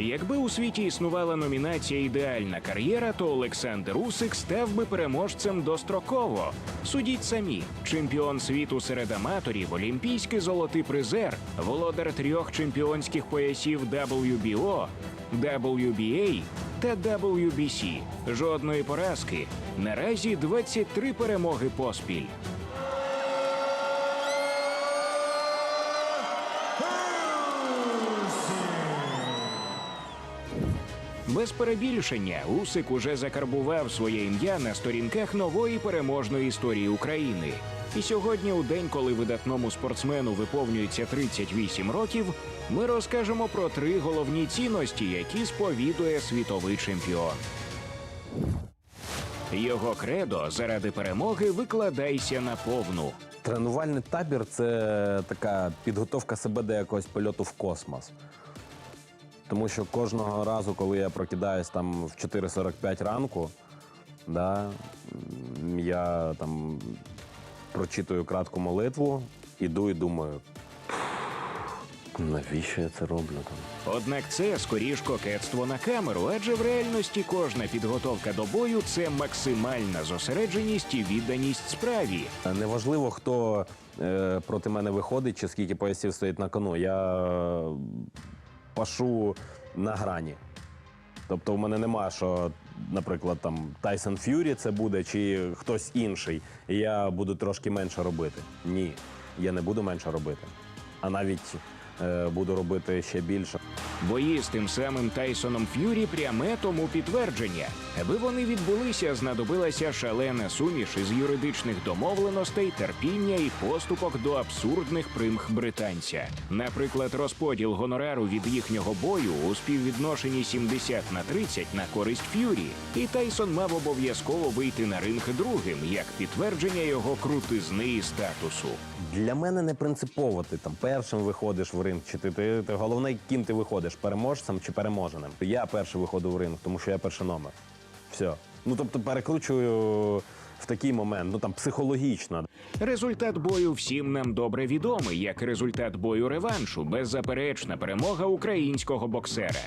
Якби у світі існувала номінація Ідеальна кар'єра, то Олександр Усик став би переможцем достроково. Судіть самі: чемпіон світу серед аматорів, олімпійський золотий призер, володар трьох чемпіонських поясів WBO, WBA та WBC. Жодної поразки. Наразі 23 перемоги поспіль. Без перебільшення Усик уже закарбував своє ім'я на сторінках нової переможної історії України. І сьогодні, у день, коли видатному спортсмену виповнюється 38 років, ми розкажемо про три головні цінності, які сповідує світовий чемпіон. Його кредо заради перемоги викладайся на повну. Тренувальний табір це така підготовка себе до якогось польоту в космос. Тому що кожного разу, коли я прокидаюсь там в 4.45 ранку, да, я там прочитую кратку молитву, іду і думаю, навіщо я це роблю там? Однак це скоріш кокетство на камеру, адже в реальності кожна підготовка до бою це максимальна зосередженість і відданість справі. Неважливо, хто е, проти мене виходить чи скільки поясів стоїть на кону. Я е, пашу на грані. Тобто, в мене нема, що, наприклад, там Тайсон Ф'юрі це буде, чи хтось інший, і я буду трошки менше робити. Ні, я не буду менше робити. А навіть буду робити ще більше. Бої з тим самим Тайсоном Ф'юрі пряме тому підтвердження. Аби вони відбулися, знадобилася шалена суміш із юридичних домовленостей, терпіння і поступок до абсурдних примх британця. Наприклад, розподіл гонорару від їхнього бою у співвідношенні 70 на 30 на користь Ф'юрі, і Тайсон мав обов'язково вийти на ринг другим як підтвердження його крутизни і статусу. Для мене не принципово, ти там першим виходиш в ринг, чи ти, ти, ти головне, ким ти виходиш, переможцем чи переможеним. Я перший виходив в ринг, тому що я перший номер. Все. Ну тобто перекручую в такий момент, ну там психологічно. Результат бою всім нам добре відомий, як результат бою реваншу, беззаперечна перемога українського боксера.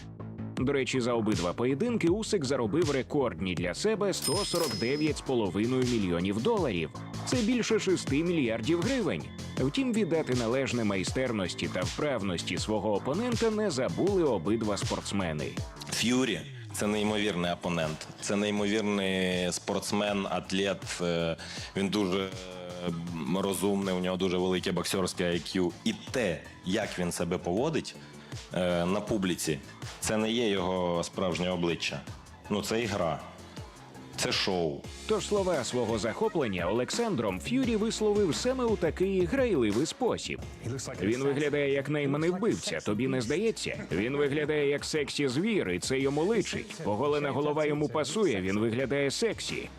До речі, за обидва поєдинки Усик заробив рекордні для себе 149,5 мільйонів доларів. Це більше 6 мільярдів гривень. Втім, віддати належне майстерності та вправності свого опонента не забули обидва спортсмени. Ф'юрі це неймовірний опонент, це неймовірний спортсмен, атлет. е, Він дуже розумний, у нього дуже велике боксерське IQ. І те, як він себе поводить е, на публіці, це не є його справжнє обличчя. Ну, це ігра, це шоу. Тож слова свого захоплення Олександром Ф'юрі висловив саме у такий грайливий спосіб. Він виглядає як найманий вбивця. Тобі не здається? Він виглядає як сексі звір, і це йому личить. Оголена голова йому пасує. Він виглядає сексі.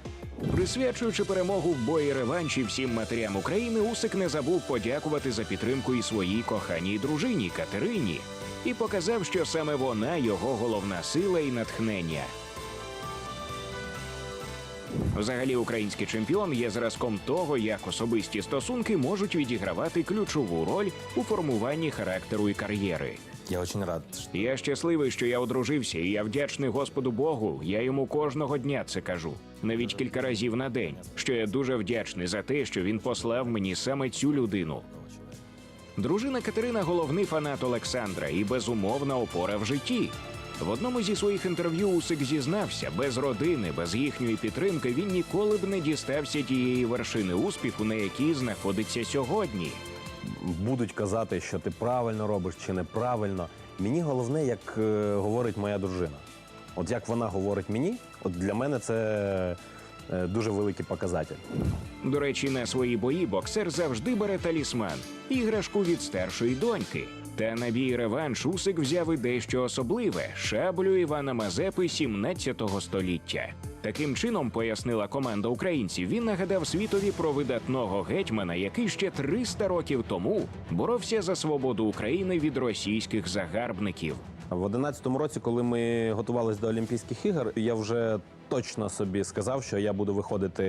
Присвячуючи перемогу в бої реванші всім матерям України, Усик не забув подякувати за підтримку і своїй коханій дружині Катерині і показав, що саме вона його головна сила і натхнення. Взагалі, український чемпіон є зразком того, як особисті стосунки можуть відігравати ключову роль у формуванні характеру і кар'єри. Я дуже рад. Я щасливий, що я одружився, і я вдячний Господу Богу. Я йому кожного дня це кажу, навіть кілька разів на день. Що я дуже вдячний за те, що він послав мені саме цю людину. Дружина Катерина головний фанат Олександра і безумовна опора в житті. В одному зі своїх інтерв'ю Усик зізнався, без родини, без їхньої підтримки він ніколи б не дістався тієї вершини успіху, на якій знаходиться сьогодні. Будуть казати, що ти правильно робиш чи неправильно. Мені головне, як е, говорить моя дружина. От як вона говорить мені, от для мене це е, дуже великий показатель. До речі, на свої бої боксер завжди бере талісман іграшку від старшої доньки. Та на бій реванш Усик взяв і дещо особливе шаблю Івана Мазепи 17 століття. Таким чином, пояснила команда українців, він нагадав світові про видатного гетьмана, який ще 300 років тому боровся за свободу України від російських загарбників. В 11-му році, коли ми готувалися до Олімпійських ігор, я вже точно собі сказав, що я буду виходити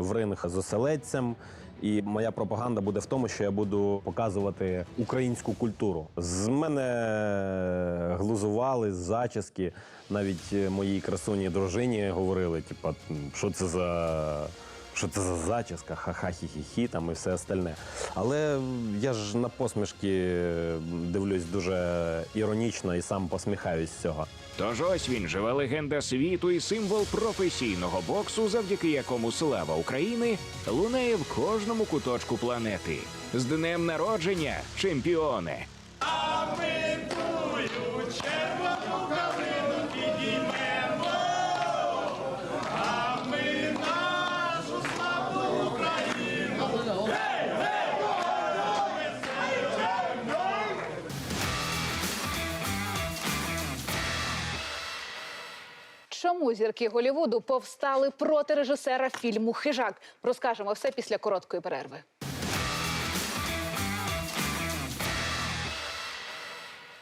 в ринг з оселедцем І моя пропаганда буде в тому, що я буду показувати українську культуру. З мене глузували зачіски. Навіть моїй красуні дружині говорили: типа, що це за. Що це за зачіска, ха-ха, хі-хі-хі, там і все остальне. Але я ж на посмішки дивлюсь дуже іронічно і сам посміхаюсь з цього. Тож ось він жива легенда світу і символ професійного боксу, завдяки якому слава України лунає в кожному куточку планети. З днем народження, чемпіони! Чому зірки Голівуду повстали проти режисера фільму Хижак? Розкажемо все після короткої перерви.